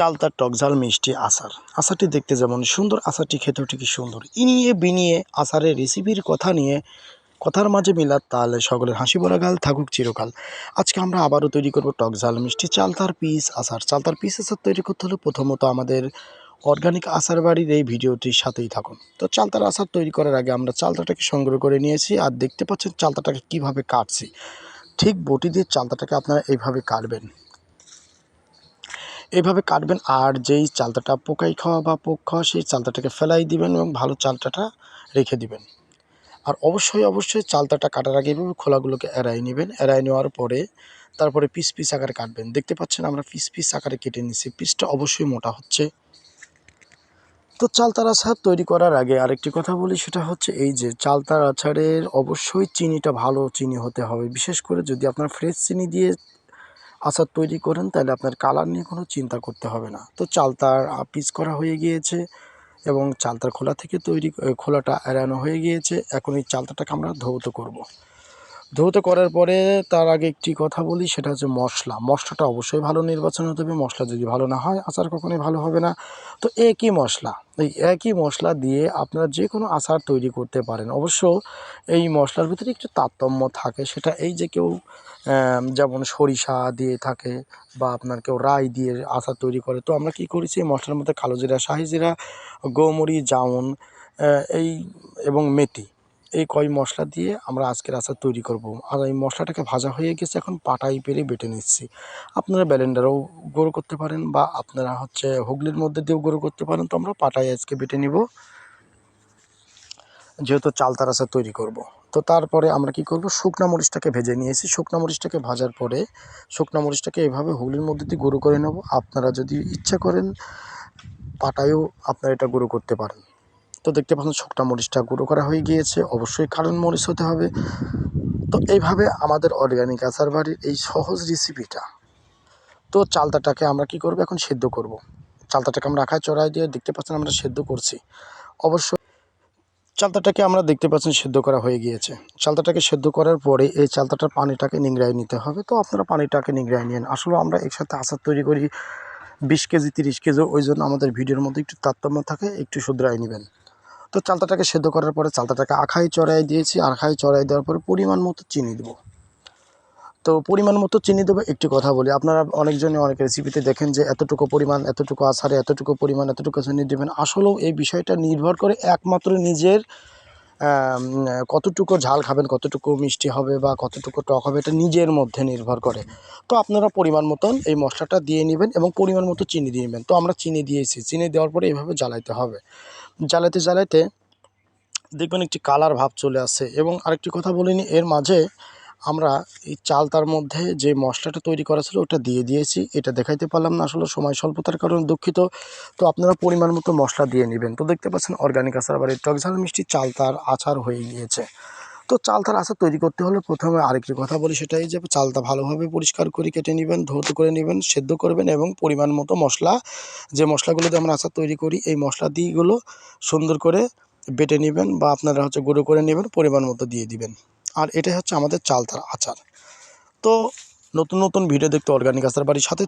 চালতার টকঝাল মিষ্টি আচার। আচারটি দেখতে যেমন সুন্দর, আচারটি খেতেও ঠিকই সুন্দর। ইনিয়ে বিনিয়ে আচারের রেসিপির কথা নিয়ে কথার মাঝে মিলার তাহলে সকলের হাসি বলা গাল থাকুক চিরকাল। আজকে আমরা আবারও তৈরি করব টকঝাল মিষ্টি চালতার পিস আচার। চালতার পিস আচার তৈরি করতে হলে প্রথমত আমাদের অর্গানিক আচার বাড়ির এই ভিডিওটির সাথেই থাকুন। তো চালতার আচার তৈরি করার আগে আমরা চালতাটাকে সংগ্রহ করে নিয়েছি আর দেখতে পাচ্ছেন চালতাটাকে কীভাবে কাটছি। ঠিক বটি দিয়ে চালতাটাকে আপনারা এইভাবে কাটবেন। এইভাবে কাটবেন আর যেই চালতাটা পোকাই খাওয়া বা পোক খাওয়া, সেই চালতাটাকে ফেলাই দিবেন এবং ভালো চালতাটা রেখে দিবেন। আর অবশ্যই অবশ্যই চালতাটা কাটার আগে এভাবে খোলাগুলোকে এড়াই নেবেন। এড়াই নেওয়ার পরে তারপরে পিস পিস আকারে কাটবেন। দেখতে পাচ্ছেন আমরা পিস পিস আকারে কেটে নিচ্ছি পিসটা অবশ্যই মোটা হচ্ছে। তো চালতার আচার তৈরি করার আগে আরেকটি কথা বলি, সেটা হচ্ছে এই যে চালতার আচারের অবশ্যই চিনিটা ভালো চিনি হতে হবে। বিশেষ করে যদি আপনার ফ্রেশ চিনি দিয়ে আচার তৈরি করেন, তাহলে আপনার কালার নিয়ে কোনো চিন্তা করতে হবে না তো চালতার পিস করা হয়ে গিয়েছে এবং চালতার খোলা থেকে তৈরি খোলাটা এড়ানো হয়ে গিয়েছে এখন এই চালতাটাকে আমরা ধৌত করব। ধৌত করার পরে তার আগে একটি কথা বলি, সেটা হচ্ছে মশলা। মশলাটা অবশ্যই ভালো নির্বাচন হতে হবে, মশলা যদি ভালো না হয়, আচার কখনোই ভালো হবে না। তো একই মশলা, এই একই মশলা দিয়ে আপনারা যে কোনো আচার তৈরি করতে পারেন। অবশ্য এই মশলার ভিতরে একটু তারতম্য থাকে, সেটা এই যে কেউ যেমন সরিষা দিয়ে থাকে বা আপনার কেউ রাই দিয়ে আচার তৈরি করে, তো আমরা কী করেছি, এই মশলার মধ্যে কালো জিরা, শাহি জিরা, গোমরি, জাউন এই এবং মেথি এই কয় মশলা দিয়ে আমরা আজকের আচার তৈরি করব। আর এই মশলাটাকে ভাজা হয়ে গেছে, এখন পাটাই পেরে বেটে নিচ্ছি। আপনারা ব্যালেন্ডারও গুঁড়ো করতে পারেন বা আপনারা হচ্ছে হুগলির মধ্যে দিয়েও গুঁড়ো করতে পারেন। তো আমরা পাটাই আজকে বেটে নিব। যেহেতু চালতার আচার তৈরি করব। তো তারপরে আমরা কি করব? শুকনো মরিচটাকে ভেজে নিয়েছি। শুকনো মরিচটাকে ভাজার পরে শুকনো মরিচটাকে এভাবে হুগলির মধ্যে দিয়ে গুঁড়ো করে নেব। আপনারা যদি ইচ্ছা করেন, পাটায়ও আপনারা এটা গুঁড়ো করতে পারেন। তো দেখতে পাচ্ছেন শুকনা মরিচটা গুঁড়ো করা হয়ে গিয়েছে। অবশ্যই কারণ মরিচ হতে হবে। তো এইভাবে আমাদের অর্গ্যানিক আচার বাড়ির এই সহজ রেসিপিটা তো চালতাটাকে আমরা কি করব? এখন সেদ্ধ করব। চালতাটাকে আমরা আখায় চড়াই দিয়ে দেখতে পাচ্ছেন আমরা সেদ্ধ করছি। অবশ্য চালতাটাকে আমরা দেখতে পাচ্ছেন সেদ্ধ করা হয়ে গিয়েছে। চালতাটাকে সেদ্ধ করার পরে এই চালতাটার পানিটাকে নিংড়াই নিতে হবে। তো আপনারা পানিটাকে নিংড়াই নিন। আসলে আমরা একসাথে আচার তৈরি করি বিশ কেজি, তিরিশ কেজি, ওই জন্য আমাদের ভিডিওর মধ্যে একটু তারতম্য থাকে, একটু শুধরাই নেবেন। তো চালতাটাকে সেদ্ধ করার পরে চালতাটাকে আখায় চড়াই দিয়েছি, আখায় চড়াই দেওয়ার পরে পরিমাণ মতো চিনি দেবো। তো পরিমাণ মতো চিনি দেবো, একটি কথা বলি, আপনারা অনেকজনে অনেক রেসিপিতে দেখেন যে এতটুকু পরিমাণ, এতটুকু আচারে এতটুকু পরিমাণ, এতটুকু চিনি দেবেন। আসলেও এই বিষয়টা নির্ভর করে একমাত্র নিজের কতটুকু ঝাল খাবেন, কতটুকু মিষ্টি হবে বা কতটুকু টক হবে, এটা নিজের মধ্যে নির্ভর করে। তো আপনারা পরিমাণ মতন এই মশলাটা দিয়ে নেবেন এবং পরিমাণ মতো চিনি দিয়ে নেবেন। তো আমরা চিনি দিয়েছি, চিনি দেওয়ার পরে এইভাবে জ্বালাইতে হবে। জ্বালাতে জ্বালাতে দেখবেন একটি কালার ভাব চলে আসে এবং আরেকটি কথা বলিনি এর মাঝে আমরা এই চাল তার মধ্যে যে মশলাটা তৈরি করা ছিল ওটা দিয়ে দিয়েছি, এটা দেখাইতে পারলাম না আসলে সময় স্বল্পতার কারণে দুঃখিত। তো আপনারা পরিমাণ মতো মশলা দিয়ে নেবেন। তো দেখতে পাচ্ছেন অর্গানিক আচার বাড়ির টকঝাল মিষ্টি চাল তার আচার হয়ে গিয়েছে। তো চালতার আচার তৈরি করতে হলে প্রথমে আরেকটি কথা বলি সেটাই যে চালতা ভালোভাবে পরিষ্কার করে কেটে নেবেন, ধৌত করে নেবেন, সেদ্ধ করবেন এবং পরিমাণ মতো মশলা, যে মশলাগুলো দিয়ে আমরা আচার তৈরি করি, এই মশলা দিয়েগুলো সুন্দর করে বেটে নেবেন বা আপনারা হচ্ছে গুঁড়ো করে নেবেন, পরিমাণ মতো দিয়ে দিবেন। আর এটাই হচ্ছে আমাদের চালতার আচার। তো নতুন নতুন ভিডিও দেখতে অর্গানিক আচার বাড়ির সাথে